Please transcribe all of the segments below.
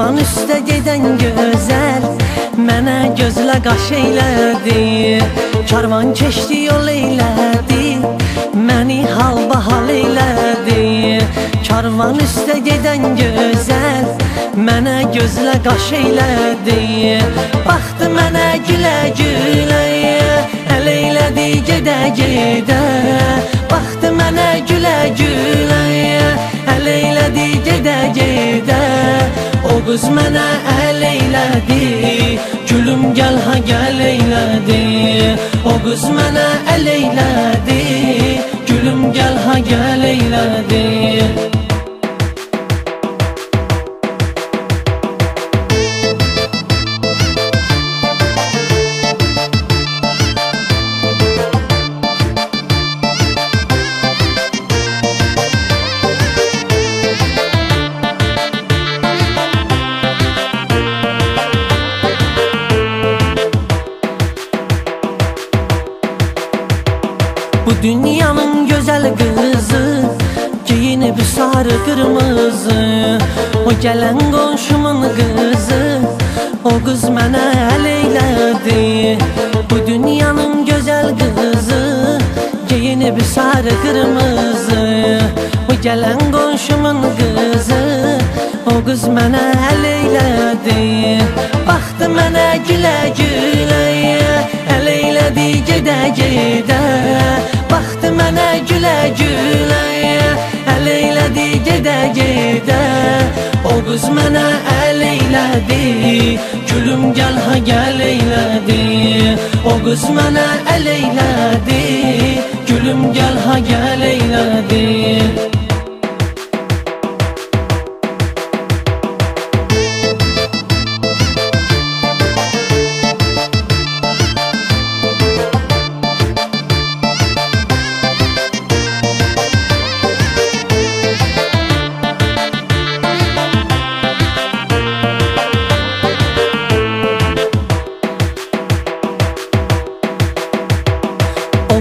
Karvan üstə gedən gözəl Mənə gözlə qaş eylədi Karvan keçdi yol eylədi Məni halbahal eylədi Karvan üstə gedən gözəl Mənə gözlə qaş eylədi Baxdı mənə gülə gülə Əl eylədi gedə gedə Baxdı mənə gülə gülə Əl eylədi gedə gedə O qız mənə əl eylədi Gülüm gəl ha gəl eylədi O qız mənə əl eylədi Bu dünyanın güzel kızı Giyinip sarı kırmızı. O gelen komşumun kızı O kız mənə əl eylədi Bu dünyanın güzel kızı Giyinip sarı kırmızı. O gelen komşumun kızı O kız mənə əl eylədi Baxdı mənə gülə gülə Əl eylədi gedə gedə gülə Əl eylədi gedə gedə O qız mənə əl eylədi Gülüm gəl ha gəl eylədi O qız mənə əl eylədi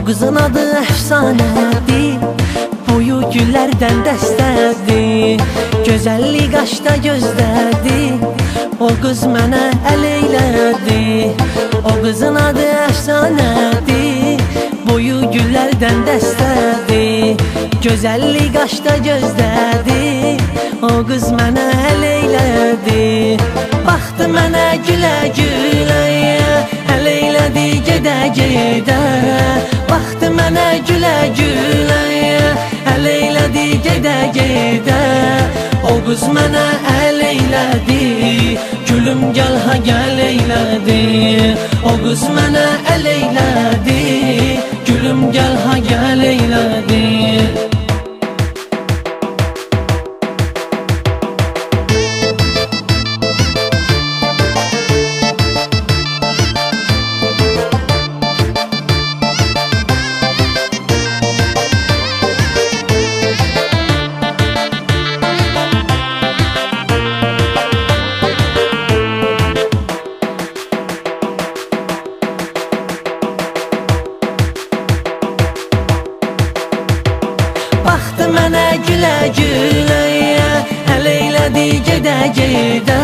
kızın adı efsanedir Boyu güllerden dəstədir Gözəllik qaşda gözdədir O qız mənə əl eylədi O qızın adı efsanedir Boyu güllerden dəstədir Gözəllik qaşda gözdədir O qız mənə əl eylədi Baxdı mənə gülə gülə Əl eylədi gedə gedə gülə gülə Əl eylədi gedə gedə O qız mənə əl eylədi Gülüm gəl ha gəl eylədi O qız mənə əl eylədi Gülüm gəl ha gəl eylədi mənə gülə gülə Əl eylədi gedə gedə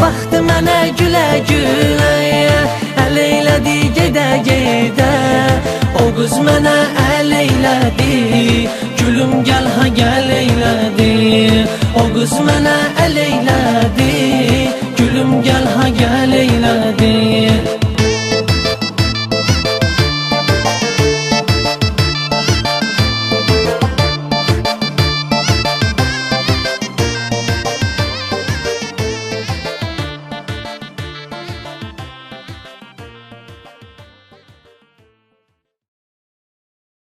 Baxdı mənə gülə gülə Əl eylədi gedə gedə O qız mənə əl eylədi Gülüm gəl ha gəl eylədi O qız mənə əl eylədi Gülüm gəl ha